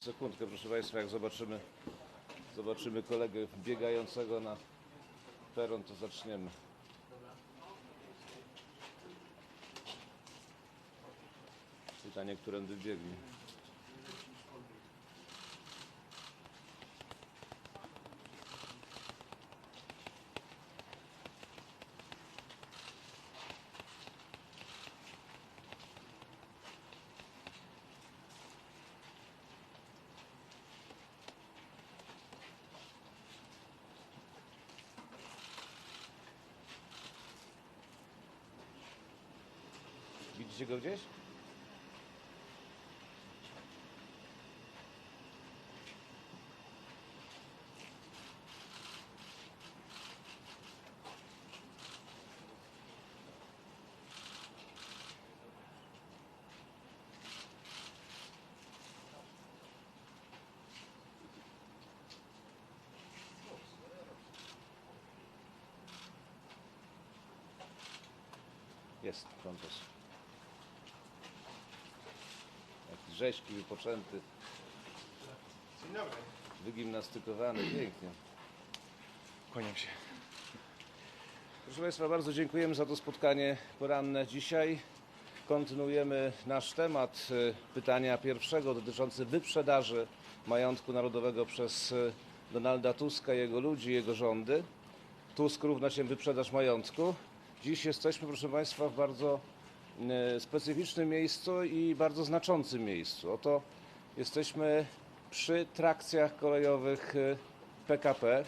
Sekundkę, proszę Państwa, jak zobaczymy, zobaczymy kolegę biegającego na peron, to zaczniemy. Pytanie, którędy biegnie. Widzicie go gdzieś? Jest, rzeźki, wypoczęty, Dzień dobry. wygimnastykowany, pięknie. Kłaniam się. Proszę Państwa, bardzo dziękujemy za to spotkanie poranne dzisiaj. Kontynuujemy nasz temat y, pytania pierwszego dotyczący wyprzedaży majątku narodowego przez y, Donalda Tuska, jego ludzi, jego rządy. Tusk równa się wyprzedaż majątku. Dziś jesteśmy, proszę Państwa, w bardzo specyficznym miejscu i bardzo znaczącym miejscu. Oto jesteśmy przy trakcjach kolejowych PKP,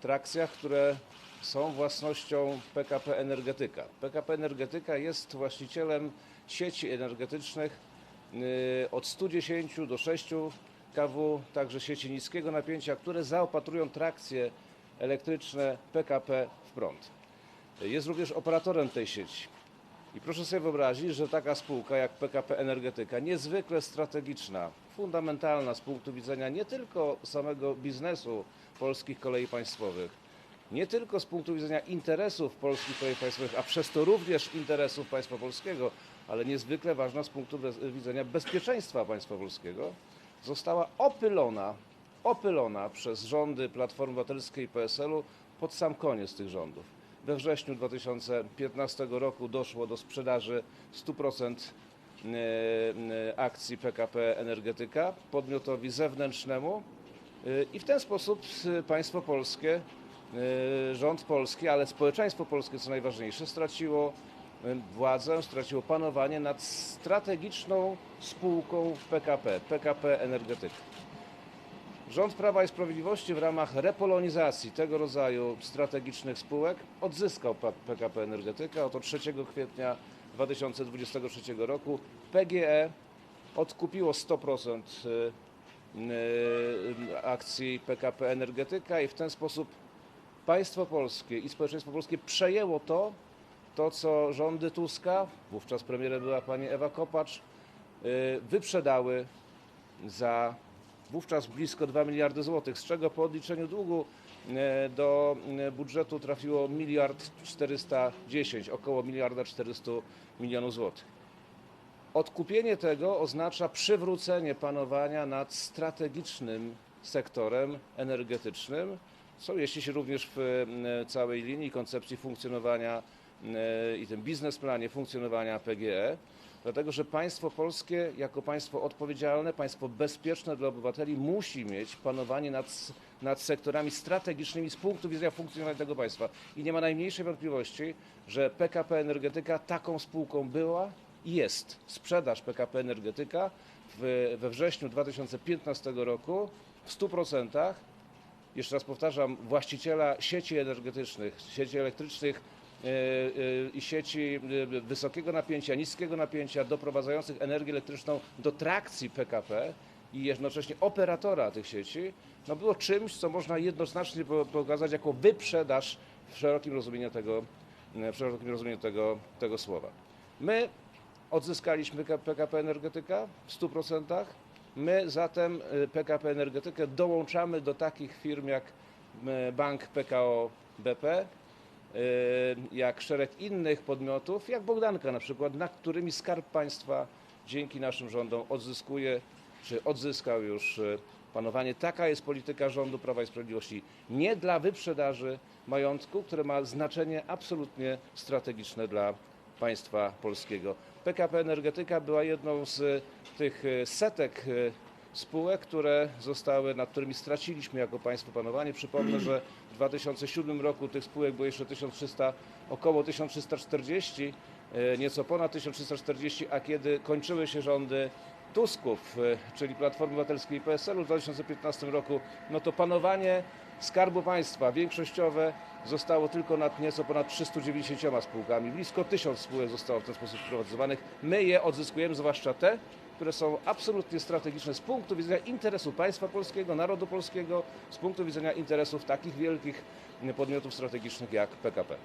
trakcjach, które są własnością PKP Energetyka. PKP Energetyka jest właścicielem sieci energetycznych y, od 110 do 6 kW, także sieci niskiego napięcia, które zaopatrują trakcje elektryczne PKP w prąd. Jest również operatorem tej sieci. I proszę sobie wyobrazić, że taka spółka jak PKP Energetyka, niezwykle strategiczna, fundamentalna z punktu widzenia nie tylko samego biznesu polskich kolei państwowych, nie tylko z punktu widzenia interesów polskich kolei państwowych, a przez to również interesów państwa polskiego, ale niezwykle ważna z punktu widzenia bezpieczeństwa państwa polskiego, została opylona, opylona przez rządy Platformy Obywatelskiej i PSL-u pod sam koniec tych rządów. We wrześniu 2015 roku doszło do sprzedaży 100% e, e, akcji PKP Energetyka podmiotowi zewnętrznemu Y, I w ten sposób państwo polskie, rząd polski, ale społeczeństwo polskie, co najważniejsze, straciło władzę, straciło panowanie nad strategiczną spółką PKP, PKP Energetyka. Rząd Prawa i Sprawiedliwości w ramach repolonizacji tego rodzaju strategicznych spółek odzyskał PKP Energetyka. Oto 3 kwietnia 2023 roku PGE odkupiło 100% y, y, akcji PKP Energetyka i w ten sposób państwo polskie i społeczeństwo polskie przejęło to, to co rządy Tuska, wówczas premierem była pani Ewa Kopacz, y, wyprzedały za wówczas blisko 2 miliardy złotych, z czego po odliczeniu długu e, do e, budżetu trafiło miliard 410, około miliarda 400 milionów złotych. Odkupienie tego oznacza przywrócenie panowania nad strategicznym sektorem energetycznym, co mieści się również w e, całej linii koncepcji funkcjonowania i tym biznesplanie funkcjonowania PGE, dlatego że państwo polskie jako państwo odpowiedzialne, państwo bezpieczne dla obywateli musi mieć panowanie nad, nad sektorami strategicznymi z punktu widzenia funkcjonowania tego państwa. I nie ma najmniejszej wątpliwości, że PKP Energetyka taką spółką była i jest. Sprzedaż PKP Energetyka w, we wrześniu 2015 roku w 100% jeszcze raz powtarzam, właściciela sieci energetycznych, sieci elektrycznych i sieci e, wysokiego napięcia, niskiego napięcia, doprowadzających energię elektryczną do trakcji PKP i jednocześnie operatora tych sieci, no było czymś, co można jednoznacznie po- pokazać jako wyprzedaż w szerokim rozumieniu tego, w szerokim rozumieniu tego, tego słowa. My odzyskaliśmy PKP Energetyka w 100%. My zatem PKP Energetykę dołączamy do takich firm jak Bank PKO BP, jak szereg innych podmiotów, jak Bogdanka na przykład, nad którymi Skarb Państwa dzięki naszym rządom odzyskuje czy odzyskał już e, panowanie. Taka jest polityka rządu Prawa i Sprawiedliwości. Nie dla wyprzedaży majątku, które ma znaczenie absolutnie strategiczne dla państwa polskiego. PKP Energetyka była jedną z e, tych setek spółek, które zostały, nad którymi straciliśmy jako państwo panowanie. Przypomnę, że w 2007 roku tych spółek było jeszcze 1300, około 1340, e, nieco ponad 1340, a kiedy kończyły się rządy Tusków, e, czyli Platformy Obywatelskiej i PSL-u w 2015 roku, no to panowanie Skarbu Państwa większościowe zostało tylko nad nieco ponad 390 spółkami. Blisko 1000 spółek zostało w ten sposób sprywatyzowanych. My je odzyskujemy, zwłaszcza te, które są absolutnie strategiczne z punktu widzenia interesu państwa polskiego, narodu polskiego, z punktu widzenia interesów takich wielkich podmiotów strategicznych jak PKP.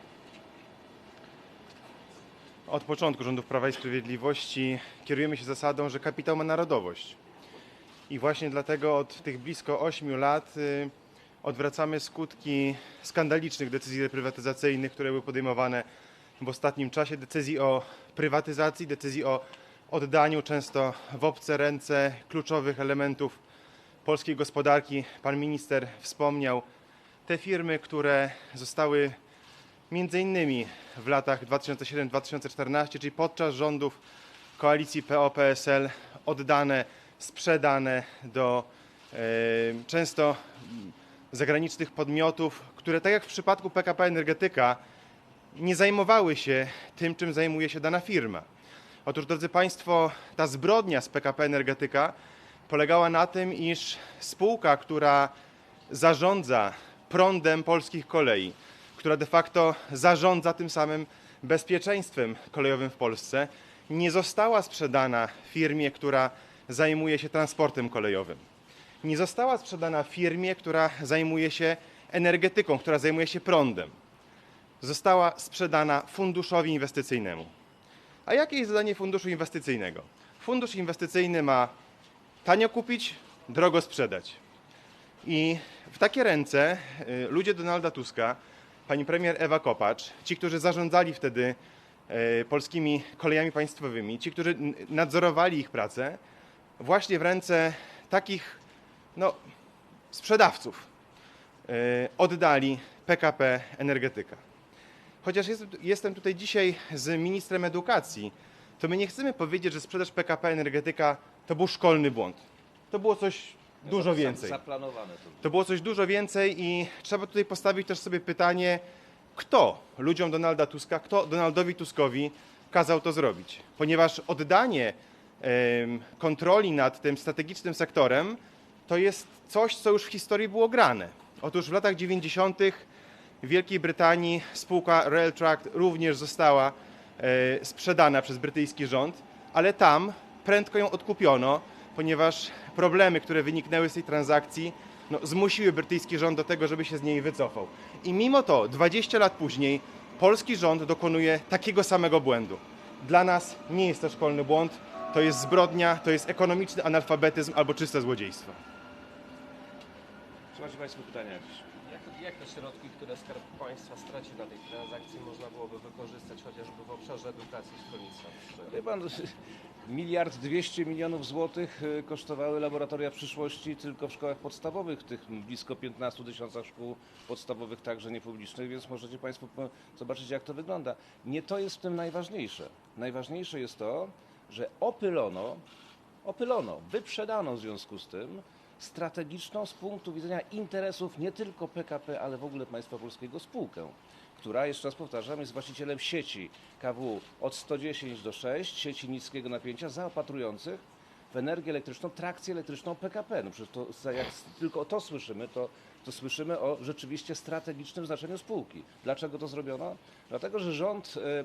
Od początku rządów Prawa i Sprawiedliwości kierujemy się zasadą, że kapitał ma narodowość. I właśnie dlatego od tych blisko 8 lat y, odwracamy skutki skandalicznych decyzji reprywatyzacyjnych, które były podejmowane w ostatnim czasie. Decyzji o prywatyzacji, decyzji o oddaniu często w obce ręce kluczowych elementów polskiej gospodarki. Pan minister wspomniał te firmy, które zostały między innymi w latach 2007-2014, czyli podczas rządów koalicji PO-PSL oddane, sprzedane do e, często zagranicznych podmiotów, które tak jak w przypadku PKP Energetyka nie zajmowały się tym, czym zajmuje się dana firma. Otóż, drodzy Państwo, ta zbrodnia z PKP Energetyka polegała na tym, iż spółka, która zarządza prądem polskich kolei, która de facto zarządza tym samym bezpieczeństwem kolejowym w Polsce, nie została sprzedana firmie, która zajmuje się transportem kolejowym. Nie została sprzedana firmie, która zajmuje się energetyką, która zajmuje się prądem. Została sprzedana funduszowi inwestycyjnemu. A jakie jest zadanie funduszu inwestycyjnego? Fundusz inwestycyjny ma tanio kupić, drogo sprzedać. I w takie ręce y, ludzie Donalda Tuska, pani premier Ewa Kopacz, ci, którzy zarządzali wtedy y, polskimi kolejami państwowymi, ci, którzy nadzorowali ich pracę, właśnie w ręce takich no, sprzedawców y, oddali PKP Energetyka. Chociaż jest, jestem tutaj dzisiaj z ministrem edukacji, to my nie chcemy powiedzieć, że sprzedaż PKP Energetyka to był szkolny błąd. To było coś dużo więcej. Zaplanowane to było. To było coś dużo więcej i trzeba tutaj postawić też sobie pytanie, kto ludziom Donalda Tuska, kto Donaldowi Tuskowi kazał to zrobić. Ponieważ oddanie kontroli nad tym strategicznym sektorem to jest coś, co już w historii było grane. Otóż w latach 90. w Wielkiej Brytanii spółka Rail Track również została e, sprzedana przez brytyjski rząd, ale tam prędko ją odkupiono, ponieważ problemy, które wyniknęły z tej transakcji, no, zmusiły brytyjski rząd do tego, żeby się z niej wycofał. I mimo to 20 lat później polski rząd dokonuje takiego samego błędu. Dla nas nie jest to szkolny błąd, to jest zbrodnia, to jest ekonomiczny analfabetyzm albo czyste złodziejstwo. Czy macie Państwo pytania jakieś? Jak, te środki, które Skarb Państwa straci na tej transakcji, można byłoby wykorzystać chociażby w obszarze edukacji i szkolnictwa? Wie pan, miliard dwieście milionów złotych y, kosztowały laboratoria przyszłości tylko w szkołach podstawowych, tych blisko 15 tysiącach szkół podstawowych, także niepublicznych, więc możecie Państwo zobaczyć, jak to wygląda. Nie to jest w tym najważniejsze. Najważniejsze jest to, że opylono, opylono, wyprzedano w związku z tym strategiczną z punktu widzenia interesów nie tylko PKP, ale w ogóle państwa polskiego spółkę, która, jeszcze raz powtarzam, jest właścicielem sieci KW od 110 do 6, sieci niskiego napięcia, zaopatrujących w energię elektryczną, trakcję elektryczną PKP. No przecież to, jak tylko to słyszymy, to, to słyszymy o rzeczywiście strategicznym znaczeniu spółki. Dlaczego to zrobiono? Dlatego, że rząd e,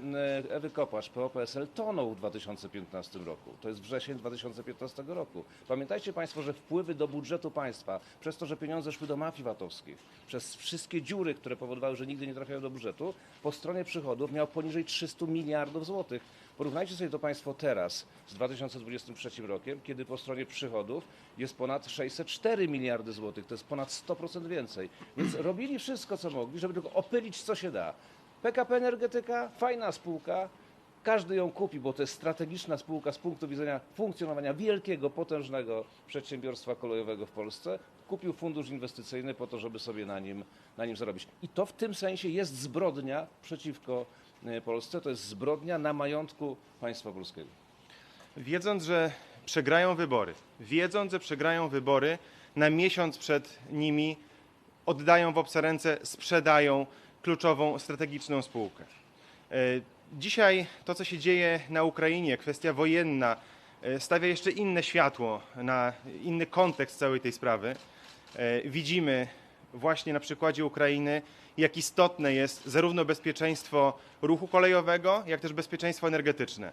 e, Ewy Kopacz, PO-PSL, tonął w 2015 roku. To jest wrzesień 2015 roku. Pamiętajcie Państwo, że wpływy do budżetu państwa, przez to, że pieniądze szły do mafii VAT-owskich, przez wszystkie dziury, które powodowały, że nigdy nie trafiały do budżetu, po stronie przychodów miał poniżej 300 miliardów złotych. Porównajcie sobie to Państwo teraz z 2023 rokiem, kiedy po stronie przychodów jest ponad 604 miliardy złotych, to jest ponad 100% więcej. Więc robili wszystko, co mogli, żeby tylko opylić, co się da. PKP Energetyka, fajna spółka, Każdy ją kupi, bo to jest strategiczna spółka z punktu widzenia funkcjonowania wielkiego, potężnego przedsiębiorstwa kolejowego w Polsce. Kupił fundusz inwestycyjny po to, żeby sobie na nim, na nim zarobić. I to w tym sensie jest zbrodnia przeciwko e, Polsce. To jest zbrodnia na majątku państwa polskiego. Wiedząc, że przegrają wybory, wiedząc, że przegrają wybory, na miesiąc przed nimi oddają w obce ręce, sprzedają kluczową, strategiczną spółkę. E, Dzisiaj to, co się dzieje na Ukrainie, kwestia wojenna, e, stawia jeszcze inne światło na inny kontekst całej tej sprawy. E, Widzimy właśnie na przykładzie Ukrainy, jak istotne jest zarówno bezpieczeństwo ruchu kolejowego, jak też bezpieczeństwo energetyczne.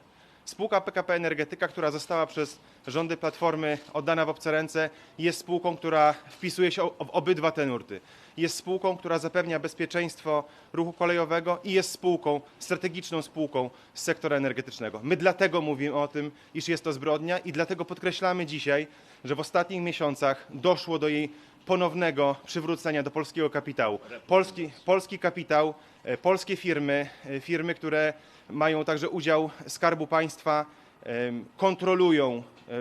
Spółka PKP Energetyka, która została przez rządy Platformy oddana w obce ręce, jest spółką, która wpisuje się w obydwa te nurty. Jest spółką, która zapewnia bezpieczeństwo ruchu kolejowego i jest spółką, strategiczną spółką z sektora energetycznego. My dlatego mówimy o tym, iż jest to zbrodnia i dlatego podkreślamy dzisiaj, że w ostatnich miesiącach doszło do jej ponownego przywrócenia do polskiego kapitału. Polski, polski kapitał, e, polskie firmy, e, firmy, które mają także udział Skarbu Państwa, em, kontrolują e,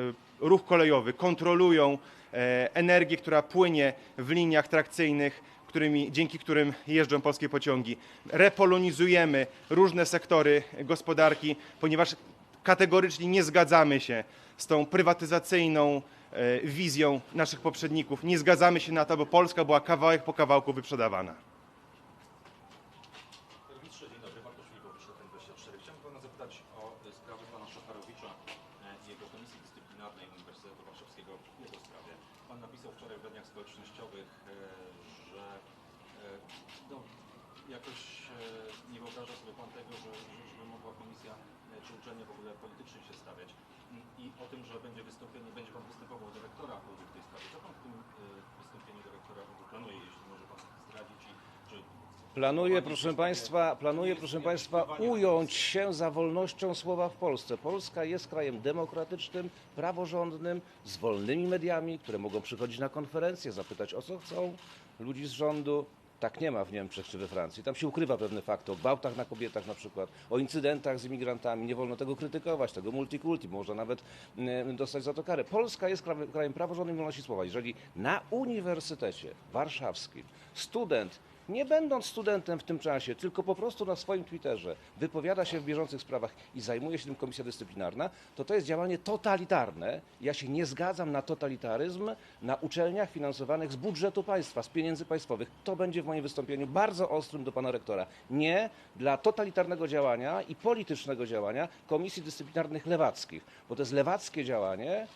ruch kolejowy, kontrolują e, energię, która płynie w liniach trakcyjnych, którymi, dzięki którym jeżdżą polskie pociągi. Repolonizujemy różne sektory gospodarki, ponieważ kategorycznie nie zgadzamy się z tą prywatyzacyjną e, wizją naszych poprzedników. Nie zgadzamy się na to, by Polska była kawałek po kawałku wyprzedawana. Panie Ministrze, dzień dobry. Bartosz Filipowicz, Ten24. Chciałbym Pana zapytać o e, sprawę Pana Szafarowicza e, i jego Komisji Dyscyplinarnej Uniwersytetu Warszawskiego w jego sprawie. Pan napisał wczoraj w mediach społecznościowych, e, że e, jakoś e, nie wyobraża sobie Pan tego, że, żeby mogła komisja e, czy uczelnie w ogóle politycznie się stawiać. I- I o tym, że będzie wystąpienie, będzie Pan występował do rektora UW w tej sprawie. Co Pan w tym e, wystąpieniu do rektora UW planuje, jeśli może Pan zdradzić i czy Planuję, proszę Państwa, planuję, proszę Państwa, ująć się za wolnością słowa w Polsce. Polska jest krajem demokratycznym, praworządnym, z wolnymi mediami, które mogą przychodzić na konferencje, zapytać o co chcą ludzi z rządu. Tak nie ma w Niemczech czy we Francji. Tam się ukrywa pewne fakty o gwałtach na kobietach na przykład, o incydentach z imigrantami. Nie wolno tego krytykować, tego multikulti, można nawet mm, dostać za to karę. Polska jest krajem, praworządnym wolności słowa. Jeżeli na Uniwersytecie Warszawskim student nie będąc studentem w tym czasie, tylko po prostu na swoim Twitterze wypowiada się w bieżących sprawach i zajmuje się tym komisja dyscyplinarna, to to jest działanie totalitarne. Ja się nie zgadzam na totalitaryzm na uczelniach finansowanych z budżetu państwa, z pieniędzy państwowych. To będzie w moim wystąpieniu bardzo ostrym do pana rektora. Nie dla totalitarnego działania i politycznego działania komisji dyscyplinarnych lewackich, bo to jest lewackie działanie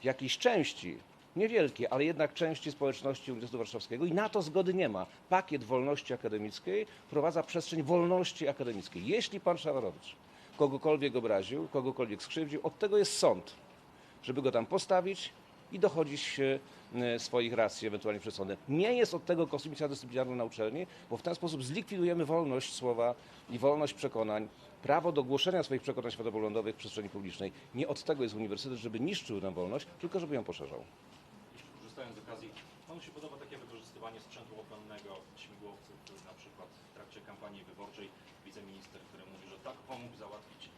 w jakiejś części, niewielkie, ale jednak części społeczności Uniwersytetu Warszawskiego i na to zgody nie ma. Pakiet wolności akademickiej wprowadza przestrzeń wolności akademickiej. Jeśli pan Szawarowicz kogokolwiek obraził, kogokolwiek skrzywdził, od tego jest sąd, żeby go tam postawić i dochodzić e, swoich racji ewentualnie przed sądem. Nie jest od tego komisja dyscyplinarna na uczelni, bo w ten sposób zlikwidujemy wolność słowa i wolność przekonań, prawo do głoszenia swoich przekonań światopoglądowych w przestrzeni publicznej. Nie od tego jest uniwersytet, żeby niszczył tę wolność, tylko żeby ją poszerzał. Okazji, panu się podoba takie wykorzystywanie sprzętu obronnego, śmigłowców, na przykład w trakcie kampanii wyborczej wiceminister, który mówi, że tak pomógł załatwić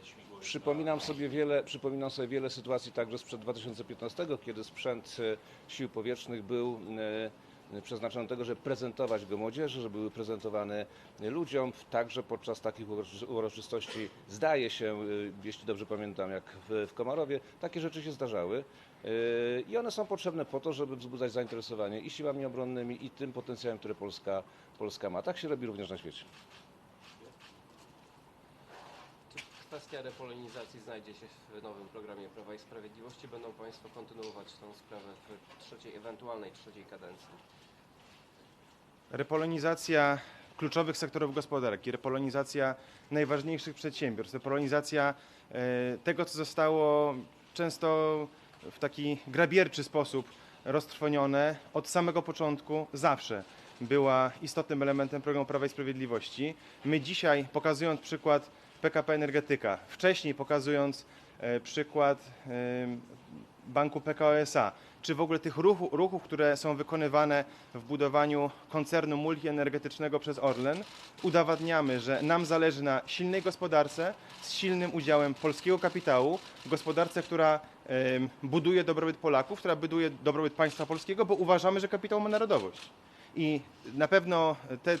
e, śmigłowiec. Przypominam na- sobie wiele, przypominam sobie wiele sytuacji także sprzed 2015, kiedy sprzęt e, sił powietrznych był e, przeznaczony do tego, żeby prezentować go młodzieży, że były prezentowane ludziom, także podczas takich uroczy- uroczystości, zdaje się, e, jeśli dobrze pamiętam, jak w, Komarowie, takie rzeczy się zdarzały. E, I one są potrzebne po to, żeby wzbudzać zainteresowanie i siłami obronnymi, i tym potencjałem, który Polska, Polska ma. Tak się robi również na świecie. Czy kwestia repolonizacji znajdzie się w nowym programie Prawa i Sprawiedliwości? Będą Państwo kontynuować tę sprawę w trzeciej, ewentualnej trzeciej kadencji? Repolonizacja kluczowych sektorów gospodarki, repolonizacja najważniejszych przedsiębiorstw, repolonizacja e, tego, co zostało często w taki grabierczy sposób roztrwonione od samego początku zawsze była istotnym elementem programu Prawa i Sprawiedliwości. My dzisiaj, pokazując przykład PKP Energetyka, wcześniej pokazując e, przykład banku PKO SA, czy w ogóle tych ruchu, ruchów, które są wykonywane w budowaniu koncernu multienergetycznego przez Orlen, udowadniamy, że nam zależy na silnej gospodarce z silnym udziałem polskiego kapitału, gospodarce, która buduje dobrobyt Polaków, która buduje dobrobyt państwa polskiego, bo uważamy, że kapitał ma narodowość. I na pewno te,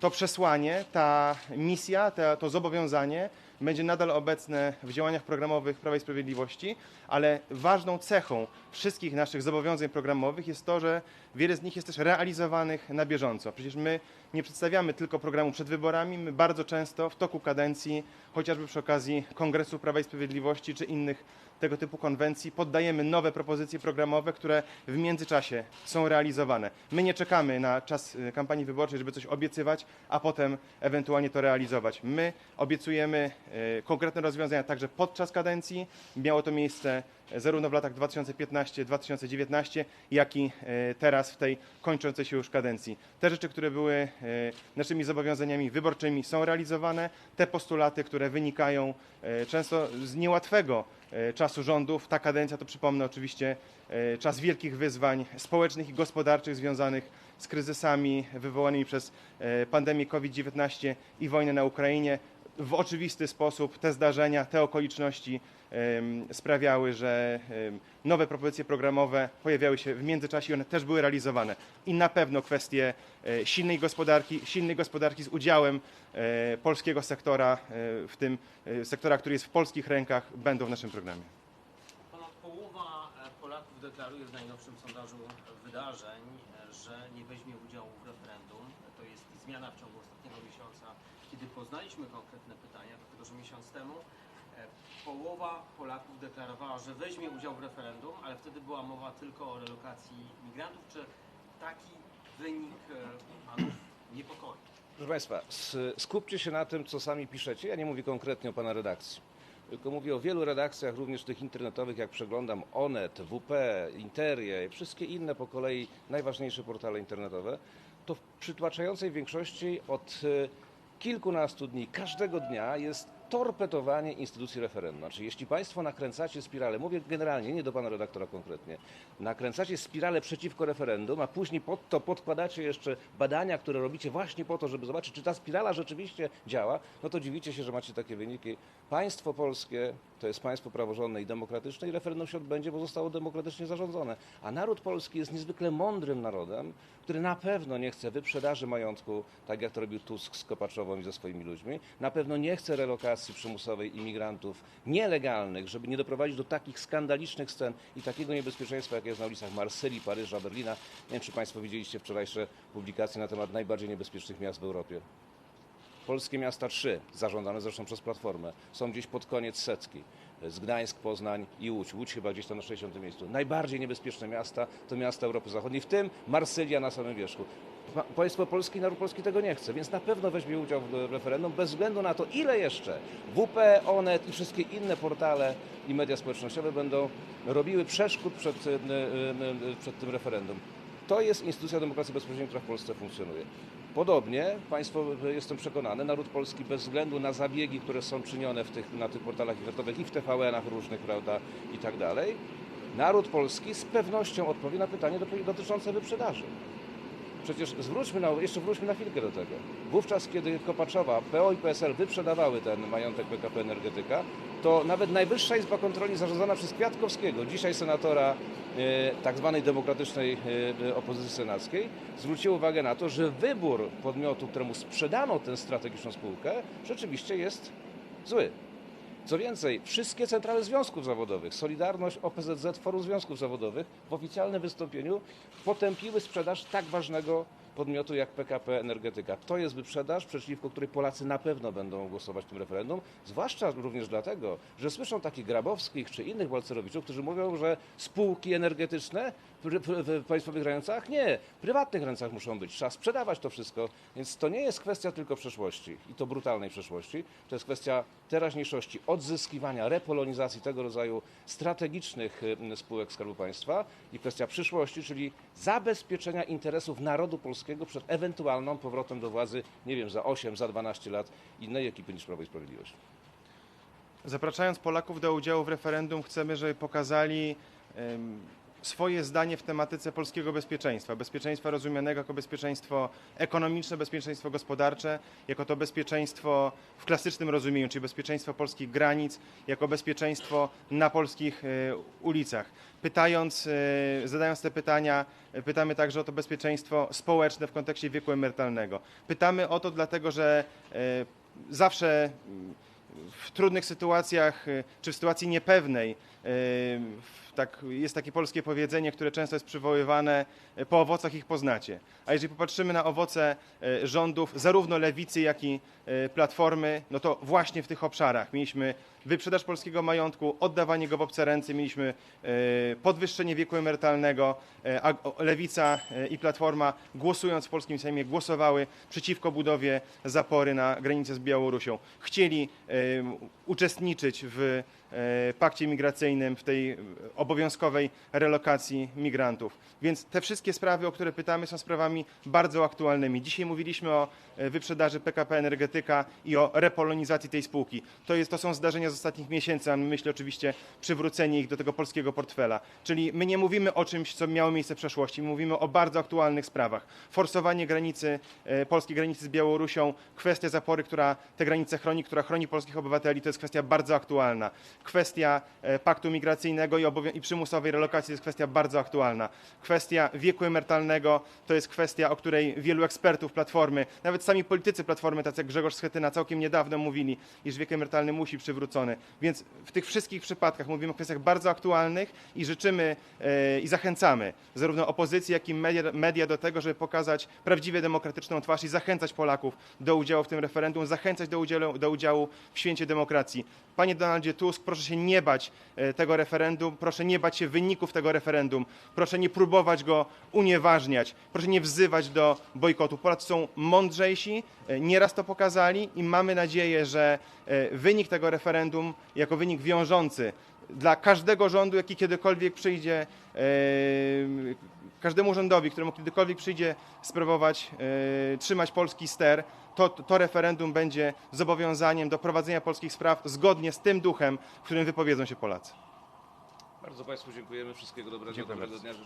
to przesłanie, ta misja, ta, to zobowiązanie będzie nadal obecne w działaniach programowych Prawa i Sprawiedliwości, ale ważną cechą wszystkich naszych zobowiązań programowych jest to, że wiele z nich jest też realizowanych na bieżąco. Przecież my nie przedstawiamy tylko programu przed wyborami, my bardzo często w toku kadencji, chociażby przy okazji Kongresu Prawa i Sprawiedliwości czy innych tego typu konwencji, poddajemy nowe propozycje programowe, które w międzyczasie są realizowane. My nie czekamy na czas y, kampanii wyborczej, żeby coś obiecywać, a potem ewentualnie to realizować. My obiecujemy y, konkretne rozwiązania także podczas kadencji. Miało to miejsce zarówno w latach 2015-2019, jak i y, teraz w tej kończącej się już kadencji. Te rzeczy, które były y, naszymi zobowiązaniami wyborczymi są realizowane. Te postulaty, które wynikają y, często z niełatwego czasu rządów, ta kadencja to przypomnę oczywiście czas wielkich wyzwań społecznych i gospodarczych związanych z kryzysami wywołanymi przez pandemię COVID-19 i wojnę na Ukrainie. W oczywisty sposób te zdarzenia, te okoliczności sprawiały, że nowe propozycje programowe pojawiały się w międzyczasie i one też były realizowane. I na pewno kwestie e, silnej gospodarki, silnej gospodarki z udziałem e, polskiego sektora, e, w tym sektora, który jest w polskich rękach, będą w naszym programie. Ponad połowa Polaków deklaruje w najnowszym sondażu wydarzeń, że nie weźmie udziału w referendum. To jest zmiana w ciągu poznaliśmy konkretne pytania, dlatego że miesiąc temu e, połowa Polaków deklarowała, że weźmie udział w referendum, ale wtedy była mowa tylko o relokacji migrantów. Czy taki wynik e, panów niepokoi? Proszę Państwa, skupcie się na tym, co sami piszecie. Ja nie mówię konkretnie o Pana redakcji, tylko mówię o wielu redakcjach, również tych internetowych, jak przeglądam Onet, WP, Interie, wszystkie inne po kolei najważniejsze portale internetowe. To w przytłaczającej większości od e, kilkunastu dni, każdego dnia jest torpetowanie instytucji referendum. Znaczy, jeśli Państwo nakręcacie spiralę, mówię generalnie, nie do Pana redaktora konkretnie, nakręcacie spiralę przeciwko referendum, a później pod to podkładacie jeszcze badania, które robicie właśnie po to, żeby zobaczyć, czy ta spirala rzeczywiście działa, no to dziwicie się, że macie takie wyniki. Państwo polskie to jest państwo praworządne i demokratyczne i referendum się odbędzie, bo zostało demokratycznie zarządzone. A naród polski jest niezwykle mądrym narodem, który na pewno nie chce wyprzedaży majątku, tak jak to robił Tusk z Kopaczową i ze swoimi ludźmi. Na pewno nie chce relokacji przymusowej imigrantów nielegalnych, żeby nie doprowadzić do takich skandalicznych scen i takiego niebezpieczeństwa, jak jest na ulicach Marsylii, Paryża, Berlina. Nie wiem, czy Państwo widzieliście wczorajsze publikacje na temat najbardziej niebezpiecznych miast w Europie. Polskie miasta trzy, zarządzane zresztą przez Platformę, są gdzieś pod koniec setki. Z Gdańsk, Poznań i Łódź. Łódź chyba gdzieś tam na 60 miejscu. Najbardziej niebezpieczne miasta to miasta Europy Zachodniej, w tym Marsylia na samym wierzchu. Pa- Państwo polskie i naród polski tego nie chce, więc na pewno weźmie udział w referendum bez względu na to, ile jeszcze WP, Onet i wszystkie inne portale i media społecznościowe będą robiły przeszkód przed, e, e, e, przed tym referendum. To jest instytucja demokracji bezpośredniej, która w Polsce funkcjonuje. Podobnie, Państwo, jestem przekonany, naród polski bez względu na zabiegi, które są czynione w tych, na tych portalach internetowych i w TVN-ach różnych, prawda, i tak dalej, naród polski z pewnością odpowie na pytanie do- dotyczące wyprzedaży. Przecież zwróćmy na, jeszcze wróćmy na chwilkę do tego. Wówczas, kiedy Kopaczowa, PO i PSL wyprzedawały ten majątek PKP Energetyka, to nawet Najwyższa Izba Kontroli zarządzana przez Kwiatkowskiego, dzisiaj senatora e, tak zwanej demokratycznej e, opozycji senackiej, zwróciła uwagę na to, że wybór podmiotu, któremu sprzedano tę strategiczną spółkę, rzeczywiście jest zły. Co więcej, wszystkie centrale związków zawodowych, Solidarność, OPZZ, Forum Związków Zawodowych w oficjalnym wystąpieniu potępiły sprzedaż tak ważnego podmiotu jak PKP Energetyka. To jest wyprzedaż, przeciwko której Polacy na pewno będą głosować w tym referendum, zwłaszcza również dlatego, że słyszą takich Grabowskich czy innych walcerowiczów, którzy mówią, że spółki energetyczne w, państwowych rękach nie, w prywatnych rękach muszą być. Trzeba sprzedawać to wszystko, więc to nie jest kwestia tylko przeszłości i to brutalnej przeszłości, to jest kwestia teraźniejszości, odzyskiwania, repolonizacji tego rodzaju strategicznych y, spółek Skarbu Państwa i kwestia przyszłości, czyli zabezpieczenia interesów narodu polskiego przed ewentualną powrotem do władzy, nie wiem, za 8, za 12 lat innej ekipy niż Prawo i Sprawiedliwość. Zapraszając Polaków do udziału w referendum, chcemy, żeby pokazali swoje zdanie w tematyce polskiego bezpieczeństwa. Bezpieczeństwa rozumianego jako bezpieczeństwo ekonomiczne, bezpieczeństwo gospodarcze, jako to bezpieczeństwo w klasycznym rozumieniu, czyli bezpieczeństwo polskich granic, jako bezpieczeństwo na polskich e, ulicach. Pytając, e, zadając te pytania, pytamy także o to bezpieczeństwo społeczne w kontekście wieku emerytalnego. Pytamy o to dlatego, że e, zawsze w trudnych sytuacjach, czy w sytuacji niepewnej, w- tak, jest takie polskie powiedzenie, które często jest przywoływane, y, po owocach ich poznacie. A jeżeli popatrzymy na owoce y, rządów zarówno lewicy, jak i y, platformy, no to właśnie w tych obszarach mieliśmy wyprzedaż polskiego majątku, oddawanie go w obce ręce, mieliśmy podwyższenie wieku emerytalnego, a lewica i platforma głosując w polskim Sejmie głosowały przeciwko budowie zapory na granicę z Białorusią. Chcieli uczestniczyć w e, pakcie migracyjnym, w tej e, obowiązkowej relokacji migrantów. Więc te wszystkie sprawy, o które pytamy, są sprawami bardzo aktualnymi. Dzisiaj mówiliśmy o e, wyprzedaży PKP Energetyka i o repolonizacji tej spółki. To, jest, to są zdarzenia z ostatnich miesięcy, a myślę oczywiście przywrócenie ich do tego polskiego portfela. Czyli my nie mówimy o czymś, co miało miejsce w przeszłości, my mówimy o bardzo aktualnych sprawach. Forsowanie granicy, e, polskiej granicy z Białorusią, kwestia zapory, która te granice chroni, która chroni polskich obywateli, to jest kwestia bardzo aktualna. Kwestia e, paktu migracyjnego i, i przymusowej relokacji jest kwestia bardzo aktualna. Kwestia wieku emerytalnego to jest kwestia, o której wielu ekspertów Platformy, nawet sami politycy Platformy, tacy jak Grzegorz Schetyna, całkiem niedawno mówili, iż wiek emerytalny musi przywrócony. Więc w tych wszystkich przypadkach mówimy o kwestiach bardzo aktualnych i życzymy e, i zachęcamy zarówno opozycję, jak i media, media do tego, żeby pokazać prawdziwie demokratyczną twarz i zachęcać Polaków do udziału w tym referendum, zachęcać do udziału, do udziału w święcie demokracji. Panie Donaldzie Tusk, proszę się nie bać e, tego referendum, proszę nie bać się wyników tego referendum, proszę nie próbować go unieważniać, proszę nie wzywać do bojkotu. Polacy są mądrzejsi, e, nieraz to pokazali i mamy nadzieję, że e, wynik tego referendum jako wynik wiążący dla każdego rządu, jaki kiedykolwiek przyjdzie, każdemu rządowi, któremu kiedykolwiek przyjdzie sprawować, e, trzymać polski ster, to, to referendum będzie zobowiązaniem do prowadzenia polskich spraw zgodnie z tym duchem, w którym wypowiedzą się Polacy. Bardzo Państwu dziękujemy. Wszystkiego dobrego, Dziękuję dobrego bardzo. dnia.